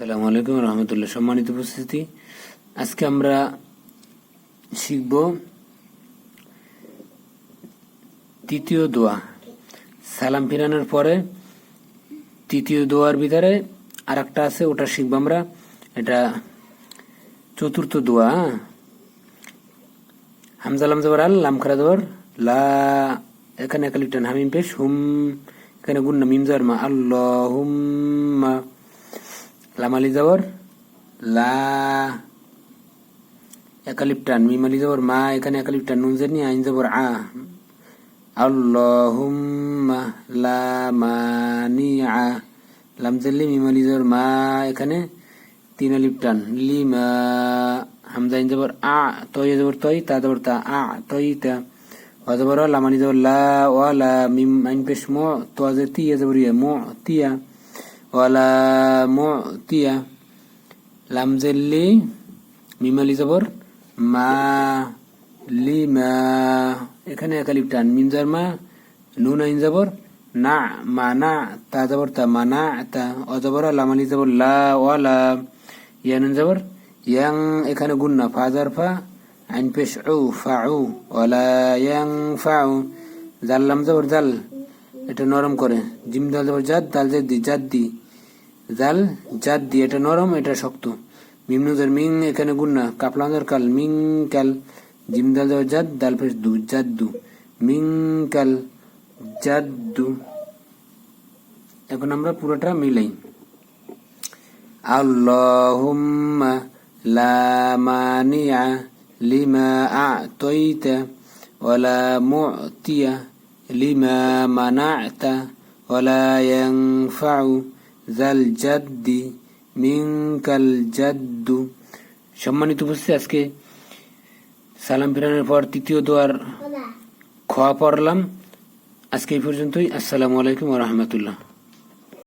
আলাইকুম রহমতুল্লাহ। সম্মানিত উপস্থিতি, আজকে আমরা শিখব তৃতীয় দোয়া। সালাম ফিরানোর পরে তৃতীয় দোয়ার ভিতরে আর একটা আছে, ওটা শিখব আমরা। এটা চতুর্থ দোয়া। হ্যাঁ? হামজা লাম জবর আল লাম খারা জবর লা, এখানে একালিপটান হামিম পেশ, হুম, এখানে গুন্না মা আল্লাহ হুম্মা লামালি যাবর লা একালিপ টান মিমালি যাবর মা এখানে একালিপ টান নুন জানি আইন যাবর আ আল্লাহুম্মা লা মানিআ লাম জাল্লি মিমালি যাবর মা এখানে তিন আলিপ টান লিমা হামজা আইন যাবর আ তয় যাবর তয় তা যাবর তা আ তয় তা অজবর লামানি যাবর লা ওয়ালা মিম আইন পেশ মো তো তি যাবর ইয়া মো তিয়া ওয়ালা মুতিয়া লাম জেল্লি মিমালি জবর মা লিমা এখানে একালিপ টান মিম জার মা নুন আইন জবর না মা না তা জবর তা মানা তা অজবর লামালি জবর লা ওয়ালা ইয়ানুন জবর ইয়াং এখানে গুন্না ফাজার ফা আইন পেশ উ ফাউ ওয়ালা ইয়াং ফাউ জাল লাম জবর জাল এটা নরম করে জিম দাল জবর জাদ দাল জাদ্দি জাদ্দি জাল, জাত দিয়ে এটা নরম, এটা শক্ত। মিমনুজের মিং, এখানে গুন্না। কাপলাঙ্গের কাল, মিং কাল। জিম দাল জবর জাদ দাল ফেস দু জাদ্দু মিং কাল জাদ্দু এখন আমরা পুরোটা মিলাই। আল্লাহুম্মা লা মানিআ লিমা আ'তাইতা ওয়ালা মু'তিয়া লিমা মানা'তা ওয়ালা ইয়ানফা'ু জাল জাদ্দি মিংকাল জাদ্দু সম্মানিত উপস্থিতি আজকে সালাম ফিরানোর পর তৃতীয় দোয়ার খোয়া পড়লাম। আজকে এই পর্যন্তই। আসসালামু আলাইকুম রহমতুল্লাহ।